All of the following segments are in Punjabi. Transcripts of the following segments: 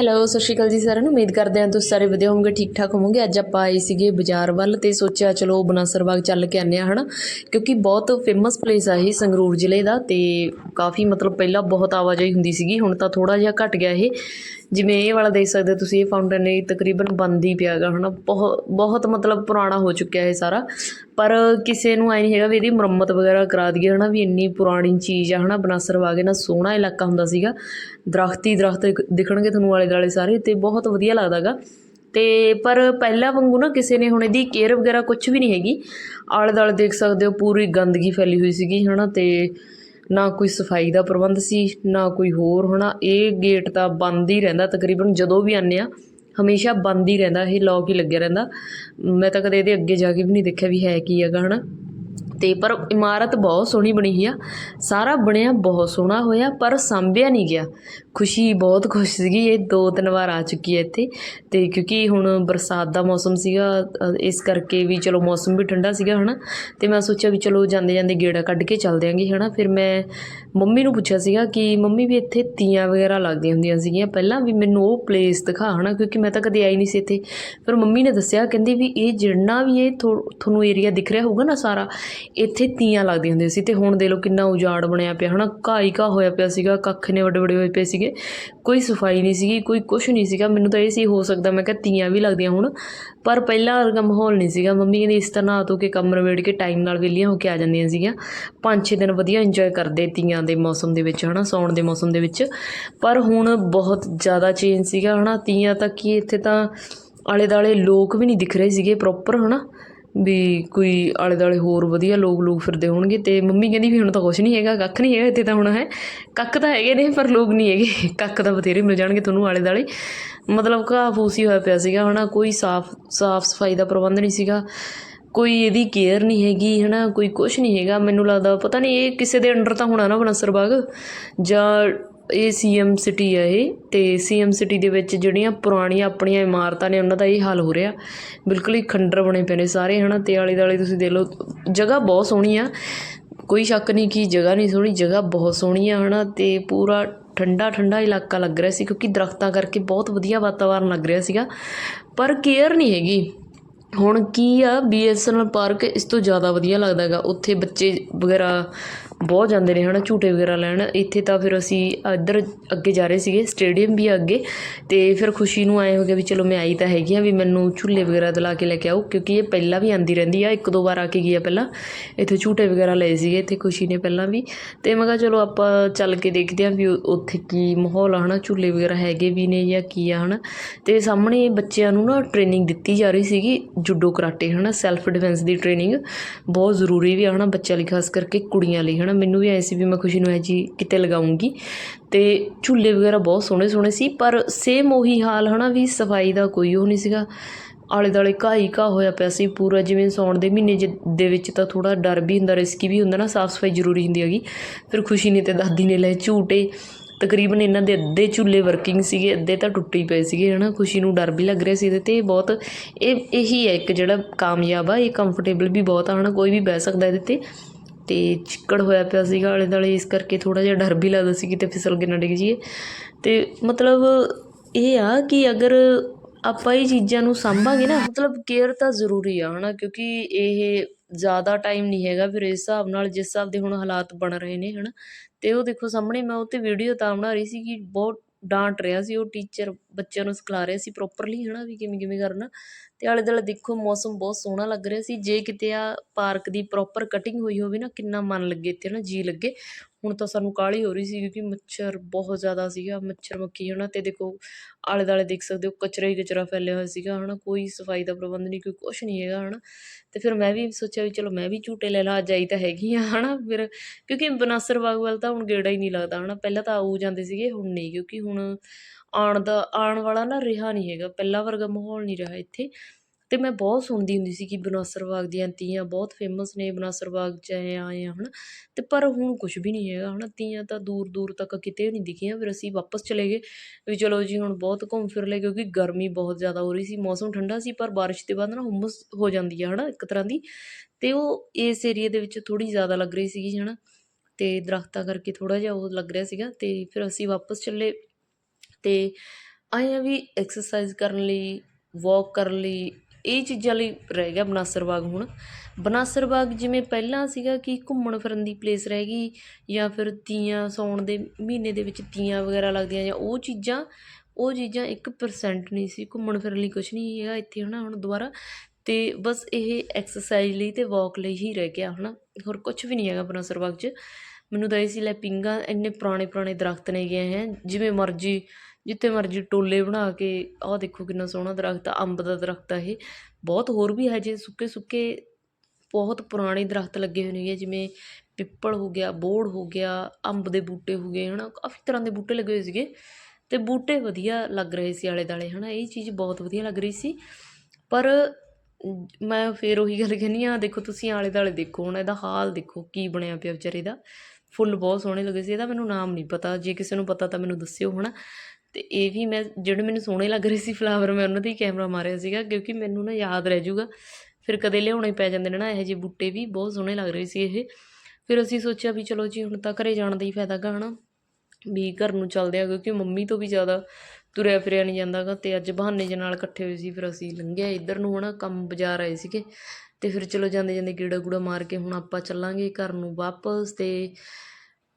ਹੈਲੋ ਸਤਿ ਸ਼੍ਰੀ ਅਕਾਲ ਜੀ ਸਾਰਿਆਂ ਨੂੰ। ਉਮੀਦ ਕਰਦੇ ਹਾਂ ਤੁਸੀਂ ਸਾਰੇ ਵਧੀਆ ਹੋਵੋਗੇ ਠੀਕ ਠਾਕ ਹੋਵੋਗੇ। ਅੱਜ ਆਪਾਂ ਆਏ ਸੀਗੇ ਬਾਜ਼ਾਰ ਵੱਲ ਤੇ ਸੋਚਿਆ ਚਲੋ ਬਨਾਸਰ ਬਾਗ ਚੱਲ ਕੇ ਆਨੇ ਆ ਹਨਾ? ਕਿਉਂਕਿ ਬਹੁਤ ਫੇਮਸ ਪਲੇਸ ਆ ਇਹ ਸੰਗਰੂਰ ਜ਼ਿਲ੍ਹੇ ਦਾ ਤੇ ਕਾਫੀ ਮਤਲਬ ਪਹਿਲਾਂ ਬਹੁਤ ਆਵਾਜਾਈ ਹੁੰਦੀ ਸੀਗੀ, ਹੁਣ ਤਾਂ ਥੋੜਾ ਜਿਹਾ ਘਟ ਗਿਆ ਇਹ। ਜਿਵੇਂ ਇਹ ਵਾਲਾ ਦੇਖ ਸਕਦੇ ਹੋ ਤੁਸੀਂ, ਇਹ ਫਾਊਂਟੇਨ ਇਹ ਤਕਰੀਬਨ ਬੰਦ ਹੀ ਪਿਆ ਗਾ ਹਨਾ? ਬਹੁਤ ਬਹੁਤ ਮਤਲਬ ਪੁਰਾਣਾ ਹੋ ਚੁੱਕਿਆ ਇਹ ਸਾਰਾ। ਪਰ ਕਿਸੇ ਨੂੰ ਐ ਨਹੀਂ ਹੈਗਾ ਵੀ ਇਹਦੀ ਮੁਰੰਮਤ ਵਗੈਰਾ ਕਰਾ ਦਈਏ, ਹਨਾ? ਵੀ ਇੰਨੀ ਪੁਰਾਣੀ ਚੀਜ਼ ਆ, ਹਨਾ? ਬਨਾਸਰ ਬਾਗ ਇਹਨਾਂ ਸੋਹਣਾ ਇਲਾਕਾ ਹੁੰਦਾ ਸੀਗਾ। ਦਰਖਤ ਹੀ ਦਰਖਤ ਦਿਖਣਗੇ ਤੁਹਾਨੂੰ ਆਲੇ ਦੁਆਲੇ ਸਾਰੇ ਤੇ ਬਹੁਤ ਵਧੀਆ ਲੱਗਦਾਗਾ। ਤੇ ਪਰ ਪਹਿਲਾਂ ਵਾਂਗੂ ਨਾ ਕਿਸੇ ਨੇ ਹੁਣ ਇਹਦੀ ਕੇਅਰ ਵਗੈਰਾ ਕੁਝ ਵੀ ਨਹੀਂ ਹੈਗੀ। ਆਲੇ ਦੁਆਲੇ ਦੇਖ ਸਕਦੇ ਹੋ ਪੂਰੀ ਗੰਦਗੀ ਫੈਲੀ ਹੋਈ ਸੀਗੀ, ਹਨਾ, ਤੇ ਨਾ ਕੋਈ ਸਫ਼ਾਈ ਦਾ ਪ੍ਰਬੰਧ ਸੀ, ਨਾ ਕੋਈ ਹੋਰ, ਹਨਾ। ਇਹ ਗੇਟ ਤਾਂ ਬੰਦ ਹੀ ਰਹਿੰਦਾ ਤਕਰੀਬਨ ਜਦੋਂ ਵੀ ਆਨੇ ਆ, ਹਮੇਸ਼ਾ ਬੰਦ ਹੀ ਰਹਿੰਦਾ, ਇਹ ਲੌਕ ਹੀ ਲੱਗਿਆ ਰਹਿੰਦਾ। ਮੈਂ ਤਾਂ ਕਦੇ ਇਹਦੇ ਅੱਗੇ ਜਾ ਕੇ ਵੀ ਨਹੀਂ ਦੇਖਿਆ ਵੀ ਹੈ ਕੀ ਹੈਗਾ, ਹਨਾ। ਤੇ ਪਰ ਇਮਾਰਤ ਬਹੁਤ ਸੋਹਣੀ ਬਣੀ ਹੋਈ ਆ। ਸਾਰਾ ਬਣਿਆ ਬਹੁਤ ਸੋਹਣਾ ਹੋਇਆ, ਪਰ ਸਾਂਭਿਆ ਨਹੀਂ ਗਿਆ। ਖੁਸ਼ੀ ਬਹੁਤ ਖੁਸ਼ ਸੀਗੀ, ਇਹ ਦੋ ਤਿੰਨ ਵਾਰ ਆ ਚੁੱਕੀ ਹੈ ਇੱਥੇ। ਤੇ ਕਿਉਂਕਿ ਹੁਣ ਬਰਸਾਤ ਦਾ ਮੌਸਮ ਸੀਗਾ ਇਸ ਕਰਕੇ ਵੀ ਚਲੋ ਮੌਸਮ ਵੀ ਠੰਡਾ ਸੀਗਾ, ਹਨਾ। ਤੇ ਮੈਂ ਸੋਚਿਆ ਵੀ ਚਲੋ ਜਾਂਦੇ ਜਾਂਦੇ ਗੇੜਾ ਕੱਢ ਕੇ ਚੱਲਦੇ ਆਂਗੇ, ਹਨਾ। ਫਿਰ ਮੈਂ ਮੰਮੀ ਨੂੰ ਪੁੱਛਿਆ ਸੀਗਾ ਕਿ ਮੰਮੀ ਵੀ ਇੱਥੇ ਤੀਆਂ ਵਗੈਰਾ ਲੱਗਦੀਆਂ ਹੁੰਦੀਆਂ ਸੀਗੀਆਂ। ਪਹਿਲਾਂ ਵੀ ਮੈਨੂੰ ਉਹ ਪਲੇਸ ਦਿਖਾ, ਹਨਾ, ਕਿਉਂਕਿ ਮੈਂ ਤਾਂ ਕਦੇ ਆਈ ਨਹੀਂ ਸੀ ਇੱਥੇ। ਫਿਰ ਮੰਮੀ ਨੇ ਦੱਸਿਆ, ਕਹਿੰਦੀ ਵੀ ਇਹ ਜਿੰਨਾ ਵੀ ਇਹ ਥੋ- ਤੁਹਾਨੂੰ ਏਰੀਆ ਦਿਖ ਰਿਹਾ ਹੋਊਗਾ ਨਾ ਸਾਰਾ ਇੱਥੇ ਤੀਆਂ ਲੱਗਦੀਆਂ ਹੁੰਦੀਆਂ ਸੀ ਤੇ ਹੁਣ ਦੇ ਲੋ ਕਿੰਨਾ ਉਜਾੜ ਬਣਿਆ ਪਿਆ, ਹਨਾ, ਘਾਹ ਹੀ ਘਾਹ ਹੋਇਆ ਪਿਆ ਸੀਗਾ, ਕੱਖ ਨੇ ਵੱਡੇ ਵੱਡੇ ਹੋਏ ਪਏ ਸੀਗੇ, ਕੋਈ ਸਫ਼ਾਈ ਨਹੀਂ ਸੀਗੀ, ਕੋਈ ਕੁਝ ਨਹੀਂ ਸੀਗਾ, ਮੈਨੂੰ ਤਾਂ ਇਹ ਸੀ ਹੋ ਸਕਦਾ ਮੈਂ ਕਿਹਾ ਤੀਆਂ ਵੀ ਲੱਗਦੀਆਂ ਹੁਣ, ਪਰ ਪਹਿਲਾਂ ਵਰਗਾ ਮਾਹੌਲ ਨਹੀਂ ਸੀਗਾ, ਮੰਮੀ ਕਹਿੰਦੀ ਇਸ ਤਰ੍ਹਾਂ ਨਹਾ ਧੋ ਕੇ ਕੰਮ ਰਵੇੜ ਕੇ ਟਾਈਮ ਨਾਲ ਵਿਹਲੀਆਂ ਹੋ ਕੇ ਆ ਜਾਂਦੀਆਂ ਸੀਗੀਆਂ, ਪੰਜ ਛੇ ਦਿਨ ਵਧੀਆ ਇੰਜੋਏ ਕਰਦੇ ਤੀਆਂ ਦੇ ਮੌਸਮ ਦੇ ਵਿੱਚ, ਹਨਾ ਸੌਣ ਦੇ ਮੌਸਮ ਦੇ ਵਿੱਚ, ਪਰ ਹੁਣ ਬਹੁਤ ਜ਼ਿਆਦਾ ਚੇਂਜ ਸੀਗਾ, ਹਨਾ, ਤੀਆਂ ਤਾਂ ਕੀ ਇੱਥੇ ਤਾਂ ਆਲੇ ਦਾਲੇ ਲੋਕ ਵੀ ਨਹੀਂ ਦਿਖ ਰਹੇ ਸੀਗੇ ਪ੍ਰੋਪਰ ਹਨਾ ਵੀ ਕੋਈ ਆਲੇ ਦਾਲੇ ਹੋਰ ਵਧੀਆ ਲੋਕ ਲੋਕ ਫਿਰਦੇ ਹੋਣਗੇ ਤੇ ਮੰਮੀ ਕਹਿੰਦੀ ਵੀ ਹੁਣ ਤਾਂ ਕੁਛ ਨਹੀਂ ਹੈਗਾ, ਕੱਖ ਨਹੀਂ ਹੈਗਾ, ਇੱਥੇ ਤਾਂ ਹੁਣ ਹੈ, ਕੱਖ ਤਾਂ ਹੈਗੇ ਨੇ ਪਰ ਲੋਕ ਨਹੀਂ ਹੈਗੇ, ਕੱਖ ਤਾਂ ਬਥੇਰੇ ਮਿਲ ਜਾਣਗੇ ਤੁਹਾਨੂੰ ਆਲੇ ਦਾਲੇ ਮਤਲਬ ਘਾਹ ਫੂਸ ਹੀ ਹੋਇਆ ਪਿਆ ਸੀਗਾ, ਹਨਾ, ਕੋਈ ਸਾਫ਼ ਸਾਫ਼ ਸਫ਼ਾਈ ਦਾ ਪ੍ਰਬੰਧ ਨਹੀਂ ਸੀਗਾ, ਕੋਈ ਇਹਦੀ ਕੇਅਰ ਨਹੀਂ ਹੈਗੀ, ਹਨਾ, ਕੋਈ ਕੁਝ ਨਹੀਂ ਹੈਗਾ। ਮੈਨੂੰ ਲੱਗਦਾ, ਪਤਾ ਨਹੀਂ, ਇਹ ਕਿਸੇ ਦੇ ਅੰਡਰ ਤਾਂ ਹੋਣਾ ਨਾ ਬਨਸਰ ਬਾਗ, ਜਾਂ ਇਹ ਸੀਐਮ ਸਿਟੀ ਆ ਇਹ ਤੇ ਸੀਐਮ ਸਿਟੀ ਦੇ ਵਿੱਚ ਜਿਹੜੀਆਂ ਪੁਰਾਣੀਆਂ ਆਪਣੀਆਂ ਇਮਾਰਤਾਂ ਨੇ, ਉਹਨਾਂ ਦਾ ਇਹ ਹਾਲ ਹੋ ਰਿਹਾ। ਬਿਲਕੁਲ ਹੀ ਖੰਡਰ ਬਣੇ ਪਏ ਨੇ ਸਾਰੇ, ਹਨਾ? ਤੇ ਆਲੇ ਦੁਆਲੇ ਤੁਸੀਂ ਦੇਖ ਲਓ, ਜਗ੍ਹਾ ਬਹੁਤ ਸੋਹਣੀ ਆ। ਕੋਈ ਸ਼ੱਕ ਨਹੀਂ ਕਿ ਜਗ੍ਹਾ ਨਹੀਂ ਸੋਹਣੀ, ਜਗ੍ਹਾ ਬਹੁਤ ਸੋਹਣੀ ਆ, ਹਨਾ? ਤੇ ਪੂਰਾ ਠੰਡਾ ਠੰਡਾ ਇਲਾਕਾ ਲੱਗ ਰਿਹਾ ਸੀ, ਕਿਉਂਕਿ ਦਰਖਤਾਂ ਕਰਕੇ ਬਹੁਤ ਵਧੀਆ ਵਾਤਾਵਰਨ ਲੱਗ ਰਿਹਾ ਸੀਗਾ। ਪਰ ਕੇਅਰ ਨਹੀਂ ਹੈਗੀ। ਹੁਣ ਕੀ ਆ ਬੀਐਸਐਨਐਲ ਪਾਰਕ ਇਸ ਤੋਂ ਜ਼ਿਆਦਾ ਵਧੀਆ ਲੱਗਦਾ ਹੈਗਾ। ਉੱਥੇ ਬੱਚੇ ਵਗੈਰਾ ਬਹੁਤ ਜਾਂਦੇ ਨੇ ਹੈ ਨਾ ਝੂਟੇ ਵਗੈਰਾ ਲੈਣ। ਇੱਥੇ ਤਾਂ ਫਿਰ ਅਸੀਂ ਇੱਧਰ ਅੱਗੇ ਜਾ ਰਹੇ ਸੀਗੇ, ਸਟੇਡੀਅਮ ਵੀ ਆ ਅੱਗੇ। ਅਤੇ ਫਿਰ ਖੁਸ਼ੀ ਨੂੰ ਆਏ ਹੋ ਗਿਆ ਵੀ ਚਲੋ ਮੈਂ ਆਈ ਤਾਂ ਹੈਗੀ ਆ ਵੀ ਮੈਨੂੰ ਝੂਲੇ ਵਗੈਰਾ ਦਿਲਾ ਕੇ ਲੈ ਕੇ ਆਓ, ਕਿਉਂਕਿ ਇਹ ਪਹਿਲਾਂ ਵੀ ਆਂਦੀ ਰਹਿੰਦੀ ਆ, ਇੱਕ ਦੋ ਵਾਰ ਆ ਕੇ ਗਈ ਆ ਪਹਿਲਾਂ। ਇੱਥੇ ਝੂਟੇ ਵਗੈਰਾ ਲਏ ਸੀਗੇ, ਇੱਥੇ ਖੁਸ਼ੀ ਨੇ ਪਹਿਲਾਂ ਵੀ। ਅਤੇ ਮੈਂ ਕਿਹਾ ਚਲੋ ਆਪਾਂ ਚੱਲ ਕੇ ਦੇਖਦੇ ਹਾਂ ਵੀ ਉੱਥੇ ਕੀ ਮਾਹੌਲ ਆ ਹੈ ਨਾ ਝੂਲੇ ਵਗੈਰਾ ਹੈਗੇ ਵੀ ਨੇ ਜਾਂ ਕੀ ਆ ਹੈ ਨਾ ਅਤੇ ਸਾਹਮਣੇ ਬੱਚਿਆਂ ਨੂੰ ਨਾ ਟ੍ਰੇਨਿੰਗ ਦਿੱਤੀ ਜਾ ਰਹੀ ਸੀਗੀ, ਜੁਡੋ ਕਰਾਟੇ ਹੈ ਨਾ ਸੈਲਫ ਡਿਫੈਂਸ ਦੀ ਟ੍ਰੇਨਿੰਗ। ਬਹੁਤ ਜ਼ਰੂਰੀ ਵੀ ਆ ਹੈ ਨਾ ਬੱਚਿਆਂ ਲਈ, ਖਾਸ ਕਰਕੇ ਕੁੜੀਆਂ ਲਈ ਹੈ ਹਨਾ ਮੈਨੂੰ ਵੀ ਐ ਸੀ ਵੀ ਮੈਂ ਖੁਸ਼ੀ ਨੂੰ ਐ ਜੀ ਕਿਤੇ ਲਗਾਉਂਗੀ। ਤੇ ਝੂਲੇ ਵਗੈਰਾ ਬਹੁਤ ਸੋਹਣੇ ਸੋਹਣੇ ਸੀ, ਪਰ ਸੇਮ ਉਹੀ ਹਾਲ ਹਨਾ ਵੀ ਸਫ਼ਾਈ ਦਾ ਕੋਈ ਉਹ ਨਹੀਂ ਸੀਗਾ। ਆਲੇ ਦੁਆਲੇ ਘਾਹ ਹੀ ਘਾਹ ਹੋਇਆ ਪਿਆ ਸੀ ਪੂਰਾ, ਜਿਵੇਂ ਸੌਣ ਦੇ ਮਹੀਨੇ ਜ- ਦੇ ਵਿੱਚ ਤਾਂ ਥੋੜਾ ਡਰ ਵੀ ਹੁੰਦਾ ਰਿਸਕੀ ਵੀ ਹੁੰਦਾ ਨਾ ਸਾਫ਼ ਸਫ਼ਾਈ ਜ਼ਰੂਰੀ ਹੁੰਦੀ ਹੈਗੀ। ਫਿਰ ਖੁਸ਼ੀ ਨੇ ਤੇ ਦਾਦੀ ਨੇ ਲਏ ਝੂਟੇ। ਤਕਰੀਬਨ ਇਹਨਾਂ ਦੇ ਅੱਧੇ ਝੂਲੇ ਵਰਕਿੰਗ ਸੀਗੇ, ਅੱਧੇ ਤਾਂ ਟੁੱਟੇ ਹੀ ਪਏ ਸੀਗੇ ਹਨਾ, ਖੁਸ਼ੀ ਨੂੰ ਡਰ ਵੀ ਲੱਗ ਰਿਹਾ ਸੀ ਇਹਦੇ ਤੇ। ਇਹ ਬਹੁਤ, ਇਹ ਇਹੀ ਹੈ ਇੱਕ ਜਿਹੜਾ ਕਾਮਯਾਬ ਆ, ਇਹ ਕੰਫਰਟੇਬਲ ਵੀ ਬਹੁਤ ਆ ਹਨਾ, ਕੋਈ ਵੀ ਬਹਿ ਸਕਦਾ ਇਹਦੇ ਤੇ। ਤੇ ਚਿੱਕੜ ਹੋਇਆ ਪਿਆ ਸੀਗਾ ਆਲੇ ਦੁਆਲੇ, ਇਸ ਕਰਕੇ ਥੋੜਾ ਜਿਹਾ ਡਰ ਵੀ ਲੱਗਦਾ ਸੀ ਕਿਤੇ ਫਿਸਲ ਕੇ ਨਾ ਡਿੱਗ ਜਾਈਏ। ਤੇ ਮਤਲਬ ਇਹ ਆ ਕਿ ਅਗਰ ਆਪਾਂ ਇਹ ਚੀਜ਼ਾਂ ਨੂੰ ਸਾਂਭਾਂਗੇ ਨਾ, ਮਤਲਬ ਕੇਅਰ ਤਾਂ ਜ਼ਰੂਰੀ ਆ ਹੈ ਨਾ ਕਿਉਂਕਿ ਇਹ ਜ਼ਿਆਦਾ ਟਾਈਮ ਨਹੀਂ ਹੈਗਾ ਫਿਰ ਇਸ ਹਿਸਾਬ ਨਾਲ, ਜਿਸ ਹਿਸਾਬ ਦੇ ਹੁਣ ਹਾਲਾਤ ਬਣ ਰਹੇ ਨੇ ਹੈ ਨਾ ਤੇ ਉਹ ਦੇਖੋ ਸਾਹਮਣੇ ਮੈਂ ਉਹ 'ਤੇ ਵੀਡੀਓ ਤਾਂ ਬਣਾ ਰਹੀ ਸੀ ਕਿ ਬਹੁਤ ਡਾਂਟ ਰਿਹਾ ਸੀ, ਉਹ ਟੀਚਰ ਬੱਚਿਆਂ ਨੂੰ ਸਿਖਲਾ ਰਿਹਾ ਸੀ ਪ੍ਰੋਪਰਲੀ ਹੈ ਨਾ ਵੀ ਕਿਵੇਂ ਕਿਵੇਂ ਕਰਨਾ। ਅਤੇ ਆਲੇ ਦੁਆਲੇ ਦੇਖੋ ਮੌਸਮ ਬਹੁਤ ਸੋਹਣਾ ਲੱਗ ਰਿਹਾ ਸੀ। ਜੇ ਕਿਤੇ ਆ ਪਾਰਕ ਦੀ ਪ੍ਰੋਪਰ ਕਟਿੰਗ ਹੋਈ ਹੋਵੇ ਨਾ, ਕਿੰਨਾ ਮਨ ਲੱਗੇ ਇੱਥੇ ਨਾ, ਜੀ ਲੱਗੇ। ਹੁਣ ਤਾਂ ਸਾਨੂੰ ਕਾਹਲੀ ਹੋ ਰਹੀ ਸੀ ਕਿਉਂਕਿ ਮੱਛਰ ਬਹੁਤ ਜ਼ਿਆਦਾ ਸੀਗਾ, ਮੱਛਰ ਮੱਖੀ ਹਨਾ। ਅਤੇ ਦੇਖੋ ਆਲੇ ਦੁਆਲੇ ਦੇਖ ਸਕਦੇ ਹੋ, ਕਚਰਾ ਹੀ ਕਚਰਾ ਫੈਲਿਆ ਹੋਇਆ ਸੀਗਾ ਹਨਾ। ਕੋਈ ਸਫ਼ਾਈ ਦਾ ਪ੍ਰਬੰਧ ਨਹੀਂ, ਕੋਈ ਕੁਛ ਨਹੀਂ ਹੈਗਾ ਹਨਾ। ਅਤੇ ਫਿਰ ਮੈਂ ਵੀ ਸੋਚਿਆ ਵੀ ਚਲੋ ਮੈਂ ਵੀ ਝੂਟੇ ਲੈ ਲਾ, ਅੱਜ ਆਈ ਤਾਂ ਹੈਗੀ ਆ ਹਨਾ। ਫਿਰ ਕਿਉਂਕਿ ਬਨਾਸਰ ਬਾਗ ਵੱਲ ਤਾਂ ਹੁਣ ਗੇੜਾ ਹੀ ਨਹੀਂ ਲੱਗਦਾ ਹਨਾ। ਪਹਿਲਾਂ ਤਾਂ ਆਊ ਜਾਂਦੇ ਸੀਗੇ, ਹੁਣ ਨਹੀਂ। ਕਿਉਂਕਿ ਹੁਣ ਆਉਣ ਦਾ, ਆਉਣ ਵਾਲਾ ਨਾ ਰਿਹਾ ਨਹੀਂ ਹੈਗਾ, ਪਹਿਲਾਂ ਵਰਗਾ ਮਾਹੌਲ ਨਹੀਂ ਰਿਹਾ ਇੱਥੇ। ਅਤੇ ਮੈਂ ਬਹੁਤ ਸੁਣਦੀ ਹੁੰਦੀ ਸੀ ਕਿ ਬਨਾਸਰ ਬਾਗ ਦੀਆਂ ਤੀਆਂ ਬਹੁਤ ਫੇਮਸ ਨੇ, ਬਨਾਸਰ ਬਾਗ 'ਚ ਆਏ ਆਏ ਆ ਨਾ ਅਤੇ ਪਰ ਹੁਣ ਕੁਛ ਵੀ ਨਹੀਂ ਹੈਗਾ ਹੈ ਨਾ ਤੀਆਂ ਤਾਂ ਦੂਰ ਦੂਰ ਤੱਕ ਕਿਤੇ ਨਹੀਂ ਦਿਖੀਆਂ, ਫਿਰ ਅਸੀਂ ਵਾਪਸ ਚਲੇ ਗਏ। ਵੀ ਚਲੋ ਜੀ, ਹੁਣ ਬਹੁਤ ਘੁੰਮ ਫਿਰ ਲਏ, ਕਿਉਂਕਿ ਗਰਮੀ ਬਹੁਤ ਜ਼ਿਆਦਾ ਹੋ ਰਹੀ ਸੀ, ਮੌਸਮ ਠੰਡਾ ਸੀ, ਪਰ ਬਾਰਿਸ਼ ਦੇ ਬਾਅਦ ਨਾ ਹੁੰਮਸ ਹੋ ਜਾਂਦੀ ਆ ਹੈ ਨਾ ਇੱਕ ਤਰ੍ਹਾਂ ਦੀ। ਅਤੇ ਉਹ ਇਸ ਏਰੀਆ ਦੇ ਵਿੱਚ ਥੋੜ੍ਹੀ ਜ਼ਿਆਦਾ ਲੱਗ ਰਹੀ ਸੀਗੀ ਹੈ ਨਾ ਅਤੇ ਦਰਖਤਾਂ ਕਰਕੇ ਥੋੜ੍ਹਾ ਜਿਹਾ ਉਹ ਲੱਗ ਰਿਹਾ ਸੀਗਾ ਅਤੇ ਫਿਰ ਅਸੀਂ ਵਾਪਸ ਚੱਲੇ। ਤੇ ਆਏ ਆ ਵੀ ਐਕਸਰਸਾਈਜ਼ ਕਰਨ ਲਈ ਵੋਕ ਕਰਨ ਲਈ, ਇਹ ਚੀਜ਼ਾਂ ਲਈ ਰਹਿ ਗਿਆ ਬਨਾਸਰ ਬਾਗ ਹੁਣ। ਬਨਾਸਰ ਬਾਗ ਜਿਵੇਂ ਪਹਿਲਾਂ ਸੀਗਾ ਕਿ ਘੁੰਮਣ ਫਿਰਨ ਦੀ ਪਲੇਸ ਰਹਿ ਗਈ ਜਾਂ ਫਿਰ ਤੀਆਂ ਸਾਉਣ ਦੇ ਮਹੀਨੇ ਦੇ ਵਿੱਚ ਤੀਆਂ ਵਗੈਰਾ ਲੱਗਦੀਆਂ ਜਾਂ ਉਹ ਚੀਜ਼ਾਂ ਉਹ ਚੀਜ਼ਾਂ 1% ਨਹੀਂ ਸੀ, ਘੁੰਮਣ ਫਿਰਨ ਲਈ ਕੁਝ ਨਹੀਂ ਹੈਗਾ ਇੱਥੇ ਹਨਾ ਹੁਣ ਦੁਬਾਰਾ। ਤੇ ਬਸ ਇਹ ਐਕਸਰਸਾਈਜ਼ ਲਈ ਤੇ ਵਾਕ ਲਈ ਹੀ ਰਹਿ ਗਿਆ ਹਨਾ, ਹੋਰ ਕੁਝ ਵੀ ਨਹੀਂ ਹੈਗਾ ਬਨਾਸਰ ਬਾਗ 'ਚ। ਮੈਨੂੰ ਤਾਂ ਇਹ ਸੀ, ਲੈ ਪੀਂਘਾਂ ਇੰਨੇ ਪੁਰਾਣੇ ਪੁਰਾਣੇ ਦਰਖਤ ਨੇਗੇ ਹੈ, ਜਿਵੇਂ ਮਰਜ਼ੀ, ਜਿੱਥੇ ਮਰਜ਼ੀ ਟੋਲੇ ਬਣਾ ਕੇ, ਆਹ ਦੇਖੋ ਕਿੰਨਾ ਸੋਹਣਾ ਦਰਖਤ ਆ, ਅੰਬ ਦਾ ਦਰਖਤ ਆ ਇਹ। ਬਹੁਤ ਹੋਰ ਵੀ ਹੈ ਜੇ ਸੁੱਕੇ ਸੁੱਕੇ, ਬਹੁਤ ਪੁਰਾਣੇ ਦਰਖਤ ਲੱਗੇ ਹੋਏ ਨੇ ਜਿਵੇਂ ਪਿੱਪਲ ਹੋ ਗਿਆ, ਬੋੜ ਹੋ ਗਿਆ, ਅੰਬ ਦੇ ਬੂਟੇ ਹੋ ਗਏ, ਹਨਾ, ਕਾਫੀ ਤਰ੍ਹਾਂ ਦੇ ਬੂਟੇ ਲੱਗੇ ਹੋਏ ਸੀਗੇ। ਤੇ ਬੂਟੇ ਵਧੀਆ ਲੱਗ ਰਹੇ ਸੀ ਆਲੇ ਦਾਲੇ ਹਨਾ, ਇਹ ਚੀਜ਼ ਬਹੁਤ ਵਧੀਆ ਲੱਗ ਰਹੀ ਸੀ। ਪਰ ਮੈਂ ਫੇਰ ਉਹੀ ਗੱਲ ਕਹਿੰਦੀ ਆ ਦੇਖੋ ਤੁਸੀਂ ਆਲੇ ਦਾਲੇ ਦੇਖੋ, ਹੁਣ ਇਹਦਾ ਹਾਲ ਦੇਖੋ, ਕੀ ਬਣਿਆ ਪਿਆ ਵਿਚਾਰੇ ਦਾ। ਫੁੱਲ ਬਹੁਤ ਸੋਹਣੇ ਲੱਗੇ ਸੀ, ਇਹਦਾ ਮੈਨੂੰ ਨਾਮ ਨਹੀਂ ਪਤਾ, ਜੇ ਕਿਸੇ ਨੂੰ ਪਤਾ ਤਾਂ ਮੈਨੂੰ ਦੱਸਿਓ ਹਨਾ। ਤੇ ਇਹ ਵੀ ਮੈਂ, ਜਿਹੜੇ ਮੈਨੂੰ ਸੋਹਣੇ ਲੱਗ ਰਹੇ ਸੀ ਫਲਾਵਰ ਮੈਂ ਉਹਨਾਂ ਤੇ ਹੀ ਕੈਮਰਾ ਮਾਰਿਆ ਸੀਗਾ, ਕਿਉਂਕਿ ਮੈਨੂੰ ਨਾ ਯਾਦ ਰਹਿ ਜੂਗਾ ਫਿਰ ਕਦੇ ਲਿਆਉਣੇ ਪੈ ਜਾਂਦੇ ਨੇ ਨਾ, ਇਹੋ ਜਿਹੇ ਬੂਟੇ ਵੀ, ਬਹੁਤ ਸੋਹਣੇ ਲੱਗ ਰਹੇ ਸੀ ਇਹ। ਫਿਰ ਅਸੀਂ ਸੋਚਿਆ ਵੀ ਚਲੋ ਜੀ, ਹੁਣ ਤਾਂ ਘਰੇ ਜਾਣ ਦਾ ਹੀ ਫਾਇਦਾ ਗਾ, ਹਨਾ। ਵੀ ਘਰ ਨੂੰ ਚੱਲਦੇ ਆ, ਕਿਉਂਕਿ ਮੰਮੀ ਤੋਂ ਵੀ ਜ਼ਿਆਦਾ ਤੁਰਿਆ ਫਿਰਿਆ ਨਹੀਂ ਜਾਂਦਾ ਗਾ ਅਤੇ ਅੱਜ ਬਹਾਨੇ ਜਿਹੇ ਨਾਲ ਇਕੱਠੇ ਹੋਏ ਸੀ, ਫਿਰ ਅਸੀਂ ਲੰਘਿਆ ਇੱਧਰ ਨੂੰ ਹੈ ਨਾ ਕੰਮ ਬਾਜ਼ਾਰ ਆਏ ਸੀਗੇ ਅਤੇ ਫਿਰ ਚਲੋ ਜਾਂਦੇ ਜਾਂਦੇ ਗੇੜਾ ਗੂੜਾ ਮਾਰ ਕੇ ਹੁਣ ਆਪਾਂ ਚੱਲਾਂਗੇ ਘਰ ਨੂੰ ਵਾਪਸ ਅਤੇ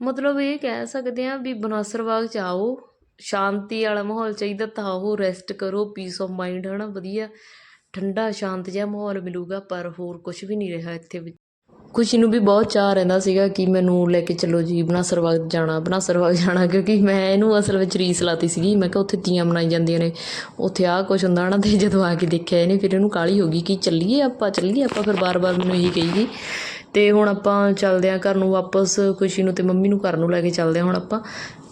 ਮਤਲਬ ਇਹ ਕਹਿ ਸਕਦੇ ਆ ਵੀ ਬਨਾਸਰ ਬਾਗ ਚ ਆਓ, ਸ਼ਾਂਤੀ ਵਾਲਾ ਮਾਹੌਲ ਚਾਹੀਦਾ ਤਾਂ ਆਓ ਰੈਸਟ ਕਰੋ ਪੀਸ ਆਫ ਮਾਈਂਡ ਹੈ ਨਾ ਵਧੀਆ, ਠੰਡਾ, ਸ਼ਾਂਤ ਜਿਹਾ ਮਾਹੌਲ ਮਿਲੂਗਾ ਪਰ ਹੋਰ ਕੁਝ ਵੀ ਨਹੀਂ ਰਿਹਾ ਇੱਥੇ ਖੁਸ਼ੀ ਨੂੰ ਵੀ ਬਹੁਤ ਚਾਅ ਰਹਿੰਦਾ ਸੀਗਾ ਕਿ ਮੈਨੂੰ ਲੈ ਕੇ ਚੱਲੋ ਜੀ ਬਨਾਸਰ ਬਾਗ ਜਾਣਾ ਬਨਾਸਰ ਬਾਗ ਜਾਣਾ, ਕਿਉਂਕਿ ਮੈਂ ਇਹਨੂੰ ਅਸਲ ਵਿੱਚ ਰੀਸ ਲਾਤੀ ਸੀਗੀ। ਮੈਂ ਕਿਹਾ ਉੱਥੇ ਤੀਆਂ ਮਨਾਈ ਜਾਂਦੀਆਂ ਨੇ। ਉੱਥੇ ਆਹ ਕੁਛ ਹੁੰਦਾ ਨਾ ਤੇ ਜਦੋਂ ਆ ਕੇ ਦੇਖਿਆ ਇਹਨੇ, ਫਿਰ ਇਹਨੂੰ ਕਾਲੀ ਹੋ ਗਈ ਕਿ ਚੱਲੀਏ ਆਪਾਂ ਚੱਲੀਏ ਆਪਾਂ, ਫਿਰ ਬਾਰ-ਬਾਰ ਮੈਨੂੰ ਇਹੀ ਕਹੀ ਗਈ। ਤੇ ਹੁਣ ਆਪਾਂ ਚੱਲਦੇ ਆਂ ਘਰ ਨੂੰ ਵਾਪਸ, ਖੁਸ਼ੀ ਨੂੰ ਤੇ ਮੰਮੀ ਨੂੰ ਘਰ ਨੂੰ ਲੈ ਕੇ ਚੱਲਦੇ ਆਂ ਹੁਣ ਆਪਾਂ।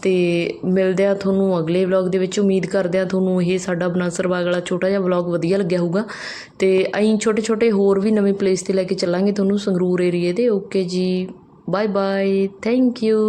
ਅਤੇ ਮਿਲਦੇ ਆ ਤੁਹਾਨੂੰ ਅਗਲੇ ਵਲੌਗ ਦੇ ਵਿੱਚ। ਉਮੀਦ ਕਰਦੇ ਆ ਤੁਹਾਨੂੰ ਇਹ ਸਾਡਾ ਬਨਾਸਰ ਬਾਗ ਵਾਲਾ ਛੋਟਾ ਜਿਹਾ ਵਲੌਗ ਵਧੀਆ ਲੱਗਿਆ ਹੋਊਗਾ। ਅਤੇ ਅਸੀਂ ਛੋਟੇ ਛੋਟੇ ਹੋਰ ਵੀ ਨਵੇਂ ਪਲੇਸ ਤੇ ਲੈ ਕੇ ਚੱਲਾਂਗੇ ਤੁਹਾਨੂੰ ਸੰਗਰੂਰ ਏਰੀਏ ਦੇ। ਓਕੇ ਜੀ ਬਾਏ ਬਾਏ ਥੈਂਕ ਯੂ